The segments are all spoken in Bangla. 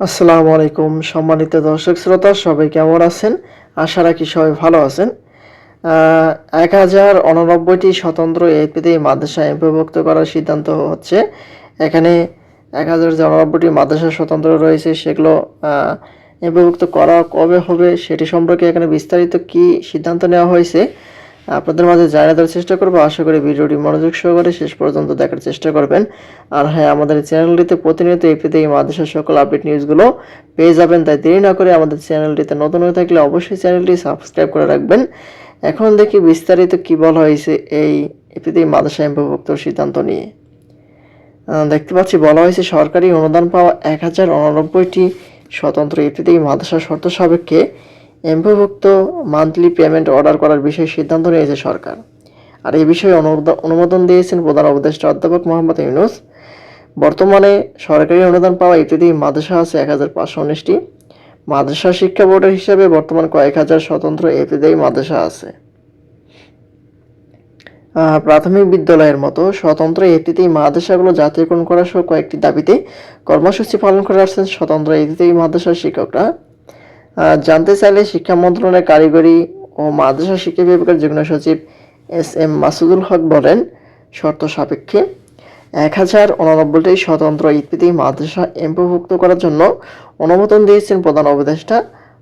আসসালামু আলাইকুম সম্মানিত দর্শক শ্রোতা, সবাই কেমন আছেন? আশা রাখি সবাই ভালো আছেন। এক হাজার উননব্বইটি স্বতন্ত্র এপিতে মাদ্রাসা এমপিভুক্ত করার সিদ্ধান্ত হচ্ছে। এখানে এক হাজার যে উননব্বইটি মাদ্রাসা স্বতন্ত্র রয়েছে, সেগুলো এমপিভুক্ত করা কবে হবে সেটি সম্পর্কে এখানে বিস্তারিত কি সিদ্ধান্ত নেওয়া হয়েছে? আপনাদের মাঝে জানিয়ে দেওয়ার চেষ্টা করব, আশা করি ভিডিওটি মনোযোগ সহকারে শেষ পর্যন্ত দেখার চেষ্টা করবেন। আর হ্যাঁ আমাদের চ্যানেলটিতে প্রতিনিয়ত এপিতে এই মাদ্রাসার সকল আপডেট নিউজগুলো পেয়ে যাবেন, তাই দেরি না করে আমাদের চ্যানেলটিতে নতুন হয়ে থাকলে অবশ্যই চ্যানেলটি সাবস্ক্রাইব করে রাখবেন। এখন দেখি বিস্তারিত কি বলা হয়েছে এই এপিতে মাদ্রাসা এমপিভুক্ত সিদ্ধান্ত নিয়ে। দেখতে পাচ্ছি, বলা হয়েছে সরকারি অনুদান পাওয়া এক হাজার উননব্বইটি স্বতন্ত্র এপিতে মাদ্রাসা শর্ত সাপেক্ষে এমপিভুক্ত মান্থলি পেমেন্ট অর্ডার করার বিষয়ে সিদ্ধান্ত নিয়েছে সরকার। আর এই বিষয়ে অনুমোদন- দিয়েছেন প্রধান উপদেষ্টা অধ্যাপক মোহাম্মদ ইউনুস। বর্তমানে সরকারি অনুদান পাওয়া ইত্যাদি মাদ্রাসা আছে এক হাজার পাঁচশো উনিশটি। মাদ্রাসা শিক্ষা বোর্ডের হিসাবে বর্তমান কয়েক হাজার স্বতন্ত্র এপিদেই মাদ্রাসা আছে। প্রাথমিক বিদ্যালয়ের মতো স্বতন্ত্র এটিতেই মাদ্রাসাগুলো জাতীয়করণ করা সহ কয়েকটি দাবিতে কর্মসূচি পালন করে আসছেন স্বতন্ত্র এটিতেই মাদ্রাসার শিক্ষকরা। জানতে চাইলে শিক্ষা মন্ত্রণালয়ের কারিগরি ও মাদ্রাসা শিক্ষা বিভাগের যুগ্ম সচিব এস এম মাসুদুল হক বলেন, শর্ত সাপেক্ষে এক হাজার উননব্বইটি স্বতন্ত্র ইত্যাদি মাদ্রাসা এমপিভুক্ত করার জন্য অনুমোদন দিয়েছেন প্রধান উপদেষ্টা।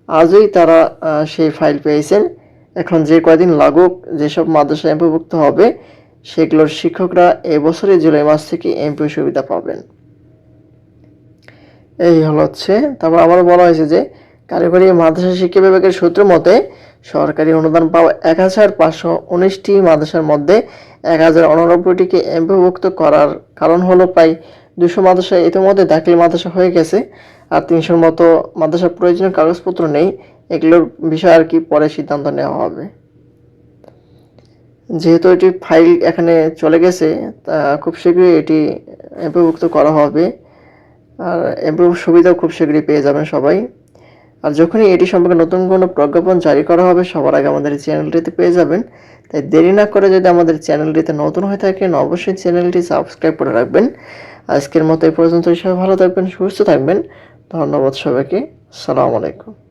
আজই তারা সেই ফাইল পেয়েছেন। এখন যে কয়দিন লাগুক যেসব মাদ্রাসা এমপিভুক্ত হবে, সেগুলোর শিক্ষকরা এবছরই জুলাই মাস থেকে এমপি সুবিধা পাবেন। এই হলো হচ্ছে, তারপর আবারও বলা হয়েছে যে কারিগরি মাদ্রাসা শিক্ষা বিভাগের সূত্র মতে, সরকারি অনুদান পাওয়া এক হাজার পাঁচশো উনিশটি মাদ্রাসার মধ্যে এক হাজার উননব্বইটিকে এমপিভুক্ত করার কারণ হলো প্রায় দুশো মাদ্রাসা ইতিমধ্যে দাখিল মাদ্রাসা হয়ে গেছে, আর তিনশোর মতো মাদ্রাসার প্রয়োজনীয় কাগজপত্র নেই। এগুলোর বিষয়ে আর কি পরে সিদ্ধান্ত নেওয়া হবে। যেহেতু এটি ফাইল এখানে চলে গেছে, তা খুব শীঘ্রই এটি এমপিভুক্ত করা হবে। আর এমপিও সুবিধাও খুব শীঘ্রই পেয়ে যাবেন সবাই। আর যখনই এটি সম্পর্কে নতুন কোনো প্রজ্ঞাপন জারি করা হবে, সবার আগে আমাদের চ্যানেলটিতে পেয়ে যাবেন। তাই দেরি না করে যদি আমাদের চ্যানেলটিতে নতুন হয়ে থাকেন, অবশ্যই চ্যানেলটি সাবস্ক্রাইব করে রাখবেন। আজকের মতো এই পর্যন্ত সবাই ভালো থাকবেন, সুস্থ থাকবেন। ধন্যবাদ সবাইকে। সালাম আলাইকুম।